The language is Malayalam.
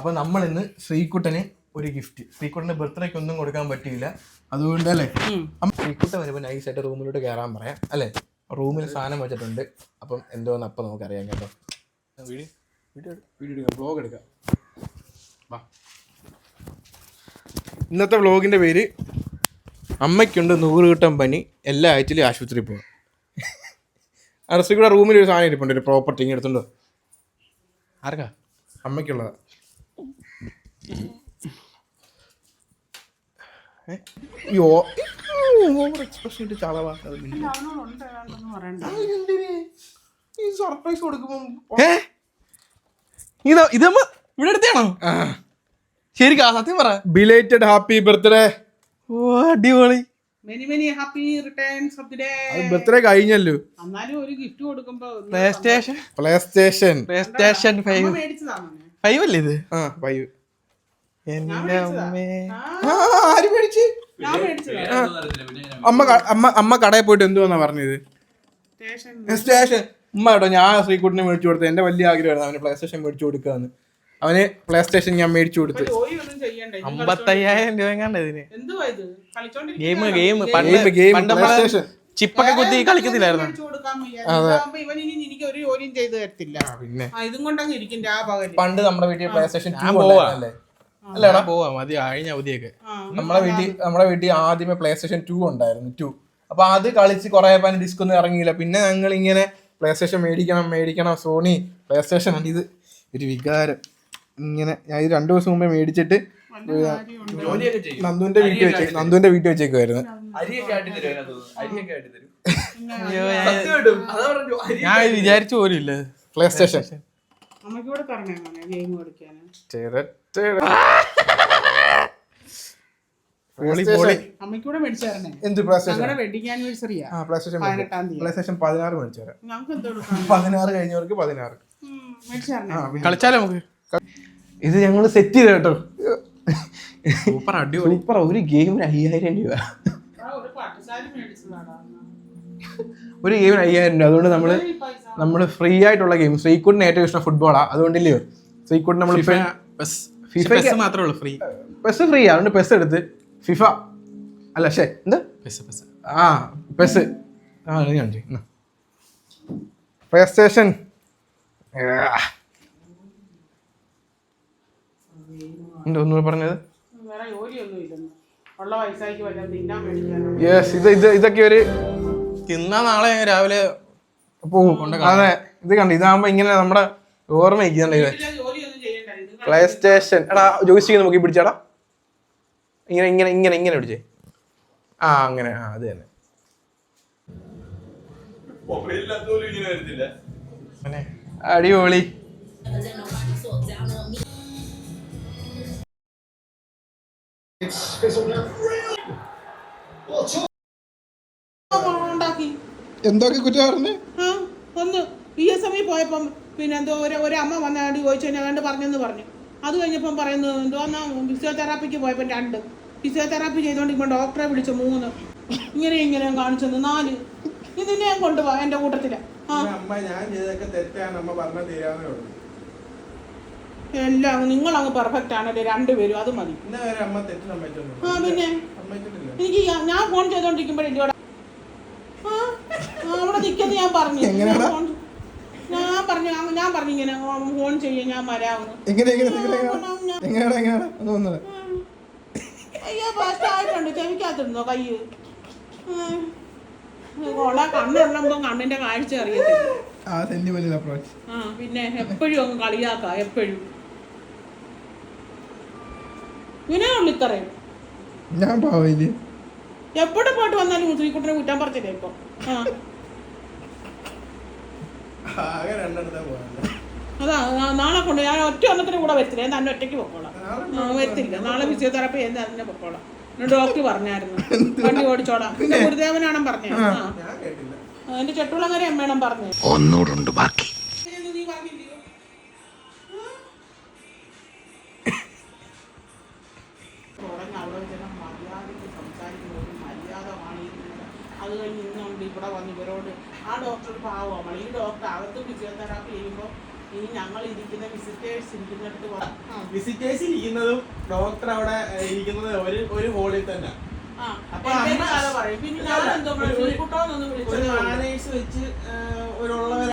അപ്പൊ നമ്മൾ ഇന്ന് ശ്രീകുട്ടന് ഒരു ഗിഫ്റ്റ് ശ്രീകുട്ടന്റെ ബർത്ത്ഡേക്ക് ഒന്നും കൊടുക്കാൻ പറ്റിയില്ല. അതുകൊണ്ട് അല്ലേ ശ്രീക്കുട്ടൻ ശ്രീകുട്ടൻ വരുമ്പോൾ നൈസായിട്ട് റൂമിലോട്ട് കയറാൻ പറയാം. അല്ലേ? റൂമിൽ സാധനം വെച്ചിട്ടുണ്ട്. അപ്പം എന്തോന്ന് അപ്പം നമുക്കറിയാം കേട്ടോ. വീഡിയോ വീഡിയോ വീഡിയോ എടുക്കാം. വ്ളോഗ് എടുക്കാം. വാ. ഇന്നത്തെ വ്ലോഗിന്റെ പേര് അമ്മയ്ക്കുണ്ട് നൂറ് കിട്ടം പനി. എല്ലാ ആഴ്ചയിലും ആശുപത്രിയിൽ പോകും അറസ്റ്റ് കൂടെ റൂമിൽ ഒരു സാധനം ഇരിപ്പുണ്ട്. ഒരു പ്രോപ്പർട്ടി ഇങ്ങനെ എടുത്തുണ്ടോ ആർക്കാ? അമ്മയ്ക്കുള്ളതാ? അയ്യോ ഓവർ എക്സ്പ്രഷൻ ഇട്ട്? ഈ സർപ്രൈസ് കൊടുക്കുമ്പോ ഇത് ഇതമ്മ ഇവിടെ എടുത്താണോ ശരിക്കാ സത്യം പറ. ബിലേറ്റഡ് ഹാപ്പി ബർത്ത്ഡേ ഓ അടിപൊളി. Many many happy returns of the day birthday കഴിഞ്ഞല്ലോ. എന്നാലും ഒരു ഗിഫ്റ്റ് കൊടുക്കുമ്പോ PlayStation PlayStation PlayStation മേടിച്ചതാണോ? ഫൈവ് അല്ലേ ഇത്? ആ ഫൈവ് എന്റെ അമ്മേ. ആ, ആര് മേടിച്ച്? അമ്മ ക- അമ്മ അമ്മ കടയിൽ പോയിട്ട് എന്തുവാന്നാ പറഞ്ഞത്? സ്റ്റേഷൻ. സ്റ്റേഷൻ. ഉമ്മ കേട്ടോ ഞാൻ ശ്രീകുട്ടിനെ മേടിച്ചു കൊടുത്തത്. എന്റെ വലിയ ആഗ്രഹമായിരുന്നു അവന് പ്ലേ സ്റ്റേഷൻ മേടിച്ചു കൊടുക്കാന്ന്. അവന് പ്ലേ സ്റ്റേഷൻ ഞാൻ മേടിച്ചു കൊടുത്തു. ജോലി ഒന്നും ചെയ്യണ്ടേ. അമ്പത്തയ്യായിരം രൂപ എങ്ങാണ്ട് ഇതിന്? എന്തുവാ ഇത്? Game game. Game പണ്ട് Game, game, പണ്ട് പ്ലേ സ്റ്റേഷൻ ചിപ്പൊക്കെ കുത്തി കളിക്കത്തില്ലായിരുന്നു? പിന്നെ. പണ്ട് നമ്മുടെ വീട്ടിൽ പ്ലേ സ്റ്റേഷൻ അല്ലടാ? പോവാ. മതി കഴിഞ്ഞ അവധിയൊക്കെ. നമ്മുടെ നമ്മളെ വീട്ടിൽ നമ്മുടെ വീട്ടിൽ ആദ്യമേ പ്ലേ സ്റ്റേഷൻ ടു ഉണ്ടായിരുന്നു ടു അപ്പൊ അത് കളിച്ച് കുറെ പനി ഡിസ്ക് ഒന്നും ഇറങ്ങിയില്ല. പിന്നെ ഞങ്ങൾ ഇങ്ങനെ പ്ലേ സ്റ്റേഷൻ മേടിക്കണം മേടിക്കണം സോണി പ്ലേ സ്റ്റേഷൻ ഇത് ഒരു വികാരം. ഇങ്ങനെ ഞാൻ ഇത് രണ്ടു ദിവസം മുമ്പേ മേടിച്ചിട്ട്? നന്ദുവിന്റെ വീട്ടിൽ വെച്ചേ നന്ദുവിന്റെ വീട്ടിൽ വെച്ചേക്കുമായിരുന്നു അയ്യോ, ഞാൻ- വിചാരിച്ചു പോലും ഇല്ല. പ്ലേ സ്റ്റേഷൻ മേടിച്ചു തരണേ. എന്ത് പ്ലേ സ്റ്റേഷൻ ഞങ്ങളുടെ വെഡിങ് ആനിവേഴ്സറിയാ ആ പ്ലേ സ്റ്റേഷൻ പതിനെട്ടാം തീയതി. പ്ലേ സ്റ്റേഷൻ പതിനാറ് മേടിച്ചു തരാം. ഞങ്ങൾക്ക് എന്ത് കൊടുക്കാം പതിനാറ് കഴിഞ്ഞവർക്ക് പതിനാറ്. മേടിച്ചു തരണേ. കളിച്ചാലോ നമുക്ക്? ഇത് ഞങ്ങൾ സെറ്റ് ചെയ്ത കേട്ടോ സൂപ്പർ അടിപൊളി. സൂപ്പർ ഒരു ഗെയിമിന് അയ്യായിരം രൂപ. ആ, ഒരു ഗെയിമിന് അയ്യായിരം രൂപ. അതുകൊണ്ട് നമ്മൾ നമ്മൾ നമ്മൾ ഫ്രീ ആയിട്ടുള്ള ഗെയിം ശ്രീകുട്ടിന് ഏറ്റവും ഇഷ്ടം ഫുട്ബോളാ അതുകൊണ്ടില്ലേ? ശ്രീകുട്ടിന് നമ്മൾ ഫിഫ മാത്രമേ ഉള്ളൂ ഫ്രീ പെസ് ഫ്രീ അതുകൊണ്ട് പെസ് എടുത്ത് ഫിഫ അല്ല ശേ എന്ത്? പെസ് പെസ് ആ പെസ് ആ കാണിച്ചു പ്ലേ സ്റ്റേഷൻ എന്താ ഒന്നുകൂടെ പറഞ്ഞത് വേറെ ജോലിയൊന്നും ഇല്ലെന്ന് ഉള്ള പൈസയ്ക്ക് വല്ലതും തിന്നാൻ മേടിക്കാനോ? യെസ് ഇത് ഇത് ഇതൊക്കെ ഒരു തിന്നാ നാളെ രാവിലെ പോവും. അതെ ഇത് കണ്ടു ഇതാകുമ്പോ ഇങ്ങനെ നമ്മുടെ ഓർമ്മ ഇരിക്കുന്നുണ്ട് പ്ലേ സ്റ്റേഷൻ എടാ ജോയിസ്റ്റിക്ക് നോക്കി പിടിച്ചാടാ. ഇങ്ങനെ ഇങ്ങനെ ഇങ്ങനെ ഇങ്ങനെ പിടിച്ചേ. ആ അങ്ങനെ ആ അത് തന്നെ. അടിപൊളി. എന്തൊക്കെ കുറ്റം പറഞ്ഞു ആ ഒന്ന് പി എസ് എമ്മിൽ പോയപ്പം പിന്നെ എന്തോ ഒരു ഒരു അമ്മ വന്നാണ്ട് ചോദിച്ചു കഴിഞ്ഞാൽ കണ്ട് പറഞ്ഞെന്ന് പറഞ്ഞു. അത് കഴിഞ്ഞപ്പം പറയുന്നത് എന്തോ എന്നാ ഫിസിയോതെറാപ്പിക്ക് പോയപ്പം രണ്ട്. ഫിസിയോതെറാപ്പി ചെയ്തുകൊണ്ട് ഇപ്പം ഡോക്ടറെ വിളിച്ചു മൂന്ന്. ഇങ്ങനെ ഇങ്ങനെ കാണിച്ചെന്ന് നാല്. ഇതിനെ ഞാൻ കൊണ്ടുപോവാ എന്റെ കൂട്ടത്തിൽ. ആ. അമ്മ ഞാൻ ചെയ്തൊക്കെ തെറ്റാണ് അമ്മ പറഞ്ഞ തീരാന്നേ ഉള്ളൂ. എല്ലാം നിങ്ങൾ അങ്ങ് പെർഫെക്റ്റ് ആണല്ലേ രണ്ടുപേരും അത് മതി. ആ പിന്നെ? എനിക്ക് ഞാൻ ഫോൺ ചെയ്തോണ്ടിരിക്കുമ്പോഴേ അവിടെ നിൽക്കുന്ന ഞാൻ പറഞ്ഞു? ഞാൻ ഫോൺ- ഞാൻ പറഞ്ഞു ഞാൻ പറഞ്ഞു ഇങ്ങനെ ഫോൺ ചെയ്യും ഞാൻ വരാമെന്ന്. അയ്യോ ഫസ്റ്റ് ആയിട്ടുണ്ട്. ചെവിക്കകത്തിരുന്നോ കയ്യ്. കൊള കണ്ണിന്റെ കാഴ്ച അറിയത്തില്ല. ആ സെന്റിമെന്റൽ അപ്രോച്ച് ആ പിന്നെ എപ്പോഴും അങ്ങ് കളിയാക്ക എപ്പോഴും. ഇങ്ങനെ ഉള്ളു ഞാൻ പാവയിൽ എപ്പോഴും പോയിട്ട് വന്നാലും മുസ്ലിക്കുട്ടനെ കുറ്റാൻ പറഞ്ഞില്ലേ ഇപ്പൊ? അതാ നാളെ കൊണ്ട് ഞാൻ ഒറ്റ ഒന്നത്തിന് കൂടെ വരത്തില്ല. ഞാൻ തന്നെ ഒറ്റയ്ക്ക് പൊക്കോളാം. വരത്തില്ല. നാളെ ഫിസിയോതെറാപ്പി ഞാൻ തന്നെ പൊക്കോളാം. ഡോക്ടർ പറഞ്ഞായിരുന്നു. വണ്ടി ഓടിച്ചോളാം. എന്റെ ഗുരുദേവനാണം പറഞ്ഞേ. ഞാൻ കേട്ടില്ല. ആ, എന്റെ ചെട്ടുളങ്ങര അമ്മേണം പറഞ്ഞു. ഒന്നുകൂടെ ബാക്കി. നീ പറഞ്ഞില്ലയോ അത് കഴിഞ്ഞ് ഇന്നുകൊണ്ട് ഇവിടെ വന്ന് ഇവരോട് ആ ഡോക്ടർ പാവമാണ് ഈ ഡോക്ടർ അകത്ത് ഫിസിയോതെറാപ്പി ചെയ്യുമ്പോൾ ഈ ഞങ്ങൾ ഇരിക്കുന്ന വിസിറ്റേഴ്സ് ഇരിക്കുന്നിടത്ത്. വിസിറ്റേഴ്സ് ഇരിക്കുന്നതും ഡോക്ടർ അവിടെ ഇരിക്കുന്നത് ഒരു ഒരു ഹോളിൽ തന്നെ. ആ, അപ്പൊ മാനേഴ്സ് വെച്ച് ഒരു ഉള്ളവരെ